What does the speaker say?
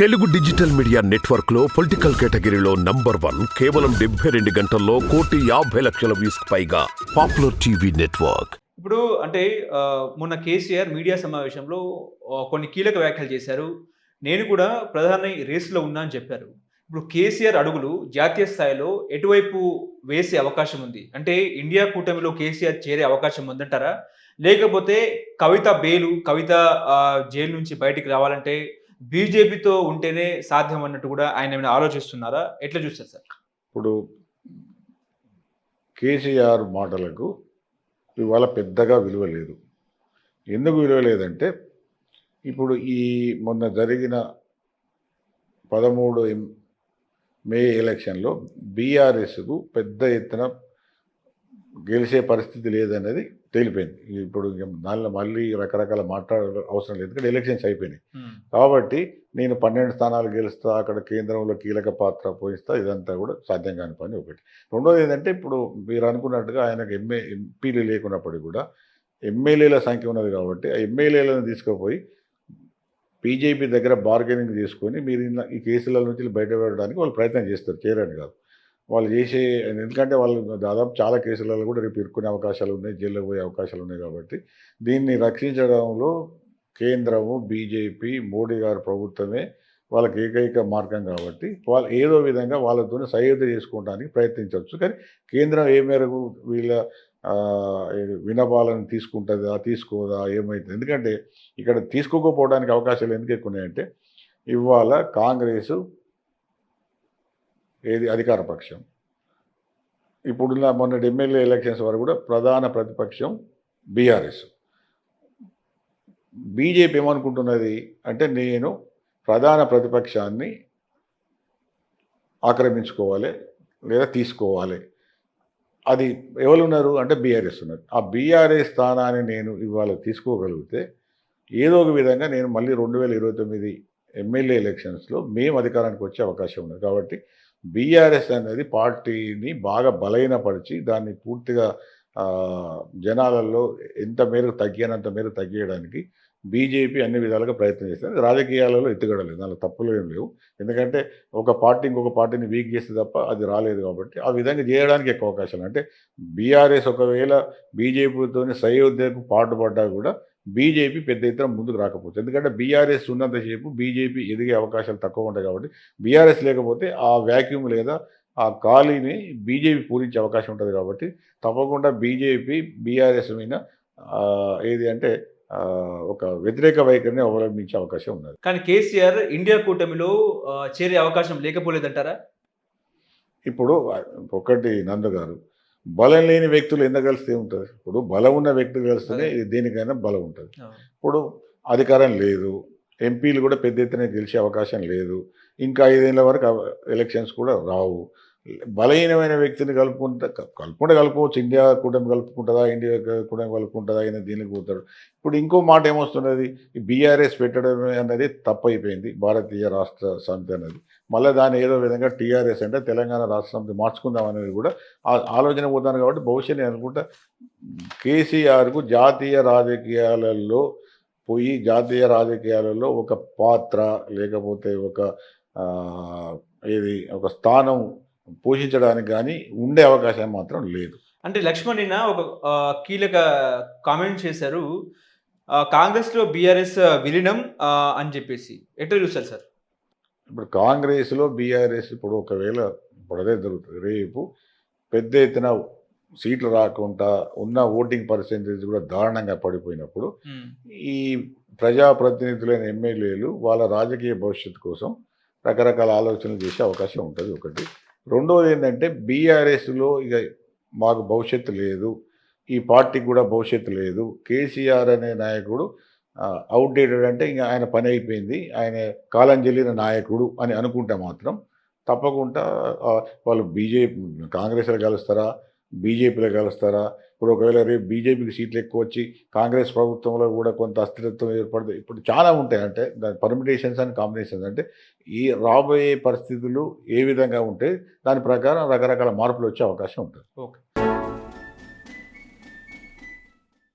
Telugu digital media నెట్వర్క్లో political కేటగిరీలో number one కేవలం డెబ్బై రెండు గంటల్లో కోటి యాభై లక్షల వ్యూస్ పైగా పాపులర్ టీవీ నెట్వర్క్. ఇప్పుడు అంటే మొన్న కేసీఆర్ మీడియా సమావేశంలో కొన్ని కీలక వ్యాఖ్యలు చేశారు. నేను కూడా ప్రధాని రేసులో ఉన్నా అని చెప్పారు. ఇప్పుడు కేసీఆర్ అడుగులు జాతీయ స్థాయిలో ఎటువైపు వేసే అవకాశం ఉంది? అంటే ఇండియా కూటమిలో కేసీఆర్ చేరే అవకాశం ఉందంటారా? లేకపోతే కవిత బేలు కవిత జైలు నుంచి బయటికి రావాలంటే బీజేపీతో ఉంటేనే సాధ్యం అన్నట్టు కూడా ఆయన ఏమైనా ఆలోచిస్తున్నారా? ఎట్లా చూస్తారు సార్? ఇప్పుడు కేసీఆర్ మాటలకు ఇవాళ పెద్దగా విలువ లేదు. ఎందుకు విలువ లేదంటే ఇప్పుడు ఈ మొన్న జరిగిన పదమూడు మే ఎలక్షన్లో బీఆర్ఎస్కు పెద్ద ఎత్తున గెలిచే పరిస్థితి లేదన్నది తేలిపోయింది. ఇప్పుడు దానిలో మళ్ళీ రకరకాల మాట్లాడ అవసరం లేదు. ఎందుకంటే ఎలక్షన్స్ అయిపోయినాయి. కాబట్టి నేను పన్నెండు స్థానాలు గెలుస్తా అక్కడ కేంద్రంలో కీలక పాత్ర పోయిస్తా ఇదంతా కూడా సాధ్యం కాని పని ఒకటి. రెండోది ఏంటంటే ఇప్పుడు మీరు అనుకున్నట్టుగా ఆయనకు ఎంఏ ఎంపీలు లేకున్నప్పటికీ కూడా ఎమ్మెల్యేల సంఖ్య ఉన్నది కాబట్టి ఆ ఎమ్మెల్యేలను తీసుకుపోయి బీజేపీ దగ్గర బార్గెనింగ్ చేసుకొని మీరు ఈ కేసుల నుంచి బయటపడడానికి వాళ్ళు ప్రయత్నం చేస్తారు. చేయరని కాదు. వాళ్ళు చేసే ఎందుకంటే వాళ్ళు దాదాపు చాలా కేసులలో కూడా రేపు ఇరుక్కునే అవకాశాలు ఉన్నాయి జైల్లో పోయే అవకాశాలు ఉన్నాయి కాబట్టి. దీన్ని రక్షించడంలో కేంద్రము బీజేపీ మోడీ గారి ప్రభుత్వమే వాళ్ళకి ఏకైక మార్గం కాబట్టి వాళ్ళు ఏదో విధంగా వాళ్ళతో సయోధ్య చేసుకోవడానికి ప్రయత్నించవచ్చు. కానీ కేంద్రం ఏ మేరకు వీళ్ళ వినపాలను తీసుకుంటుందా తీసుకోదా ఏమవుతుంది ఎందుకంటే ఇక్కడ తీసుకోకపోవడానికి అవకాశాలు ఎందుకు ఎక్కువ ఉన్నాయంటే ఇవాళ కాంగ్రెస్ ఏది? అధికార పక్షం. ఇప్పుడున్న మొన్నటి ఎమ్మెల్యే ఎలక్షన్స్ వరకు కూడా ప్రధాన ప్రతిపక్షం బీఆర్ఎస్. బీజేపీ ఏమనుకుంటున్నది అంటే నేను ప్రధాన ప్రతిపక్షాన్ని ఆక్రమించుకోవాలి లేదా తీసుకోవాలి. అది ఎవరు ఉన్నారు అంటే బీఆర్ఎస్ ఉన్నారు. ఆ బీఆర్ఎస్ స్థానాన్ని నేను ఇవాళ తీసుకోగలిగితే ఏదో ఒక విధంగా నేను మళ్ళీ రెండు వేల ఇరవై తొమ్మిది ఎమ్మెల్యే ఎలక్షన్స్లో మేము అధికారానికి వచ్చే అవకాశం ఉంది కాబట్టి బీఆర్ఎస్ అనేది పార్టీని బాగా బలహీనపరిచి దాన్ని పూర్తిగా జనాలలో ఎంత మేరకు తగ్గినంత మేరకు తగ్గియడానికి బీజేపీ అన్ని విధాలుగా ప్రయత్నం చేస్తుంది రాజకీయాలలో ఎత్తుగడలేదు. దానిలో తప్పులు ఏం లేవు. ఎందుకంటే ఒక పార్టీ ఇంకొక పార్టీని వీక్ చేస్తే తప్ప అది రాలేదు కాబట్టి ఆ విధంగా చేయడానికి ఎక్కువ అవకాశాలు. అంటే బీఆర్ఎస్ ఒకవేళ బీజేపీతో సయోధ్యకు పాటుపడ్డా కూడా బీజేపీ పెద్ద ఎత్తున ముందుకు రాకపోతే ఎందుకంటే బీఆర్ఎస్ ఉన్నంతసేపు బీజేపీ ఎదిగే అవకాశాలు తక్కువ ఉంటాయి కాబట్టి బీఆర్ఎస్ లేకపోతే ఆ వ్యాక్యూమ్ లేదా ఆ ఖాళీని బీజేపీ పూరించే అవకాశం ఉంటుంది కాబట్టి తప్పకుండా బీజేపీ బీఆర్ఎస్ మీద ఏది అంటే ఒక వ్యతిరేక వైఖరిని అవలంబించే అవకాశం ఉన్నది. కానీ కేసీఆర్ ఇండియా కూటమిలో చేరే అవకాశం లేకపోలేదంటారా? ఇప్పుడు ఒకటి నందు గారు బలం లేని వ్యక్తులు ఎందుకు కలిస్తే ఉంటుంది ఇప్పుడు బలం ఉన్న వ్యక్తులు కలిస్తేనే ఇది దేనికైనా బలం ఉంటుంది. ఇప్పుడు అధికారం లేదు ఎంపీలు కూడా పెద్ద ఎత్తున గెలిచే అవకాశం లేదు ఇంకా ఐదేళ్ళ వరకు ఎలక్షన్స్ కూడా రావు. బలహీనమైన వ్యక్తిని కలుపుకుంటా కలుపుకుంటే కలుపుకోవచ్చు. ఇండియా కూటమి కలుపుకుంటుందా? ఇండియా కూటమి కలుపుకుంటుందా? అయినా దీనికి పోతాడు. ఇప్పుడు ఇంకో మాట ఏమొస్తున్నది ఈ బీఆర్ఎస్ పెట్టడం అనేది తప్పైపోయింది. భారతీయ రాష్ట్ర సమితి అనేది మళ్ళీ దాన్ని ఏదో విధంగా టీఆర్ఎస్ అంటే తెలంగాణ రాష్ట్ర సమితి మార్చుకుందాం అనేది కూడా ఆ- ఆలోచన పోతాను కాబట్టి భవిష్యత్తు నేను అనుకుంటా కేసీఆర్కు జాతీయ రాజకీయాలలో పోయి జాతీయ రాజకీయాలలో ఒక పాత్ర లేకపోతే ఒక ఏది? ఒక స్థానం పోషించడానికి కానీ ఉండే అవకాశం మాత్రం లేదు. అంటే లక్ష్మణ్ నిన్న ఒక కీలక కామెంట్ చేశారు. కాంగ్రెస్లో బీఆర్ఎస్ విలీనం అని చెప్పేసి. ఎట్లా చూస్తారు సార్? ఇప్పుడు కాంగ్రెస్లో బీఆర్ఎస్ ఇప్పుడు ఒకవేళ ఇప్పుడు అదే జరుగుతుంది. రేపు పెద్ద ఎత్తున సీట్లు రాకుండా ఉన్న ఓటింగ్ పర్సెంటేజ్ కూడా దారుణంగా పడిపోయినప్పుడు ఈ ప్రజాప్రతినిధులైన ఎమ్మెల్యేలు వాళ్ళ రాజకీయ భవిష్యత్తు కోసం రకరకాల ఆలోచనలు చేసే అవకాశం ఉంటుంది ఒకటి. రెండవది ఏంటంటే బీఆర్ఎస్లో ఇక మాకు భవిష్యత్తు లేదు. ఈ పార్టీకి కూడా భవిష్యత్తు లేదు. కేసీఆర్ అనే నాయకుడు అవుట్డేటెడ్ అంటే ఇంకా ఆయన పని అయిపోయింది. ఆయన కాలం చెల్లిన నాయకుడు అని అనుకుంటే మాత్రం తప్పకుండా వాళ్ళు బీజేపీ కాంగ్రెస్లో కలుస్తారా బీజేపీలో కలుస్తారా ఇప్పుడు ఒకవేళ రేపు బీజేపీకి సీట్లు ఎక్కువ వచ్చి కాంగ్రెస్ ప్రభుత్వంలో కూడా కొంత అస్థిరత్వం ఏర్పడుతుంది ఇప్పుడు చాలా ఉంటాయి అంటే దాని పర్మిటేషన్స్ అండ్ కాంబినేషన్స్ అంటే ఈ రాబోయే పరిస్థితులు ఏ విధంగా ఉంటే దాని ప్రకారం రకరకాల మార్పులు వచ్చే అవకాశం ఉంటుంది. ఓకే.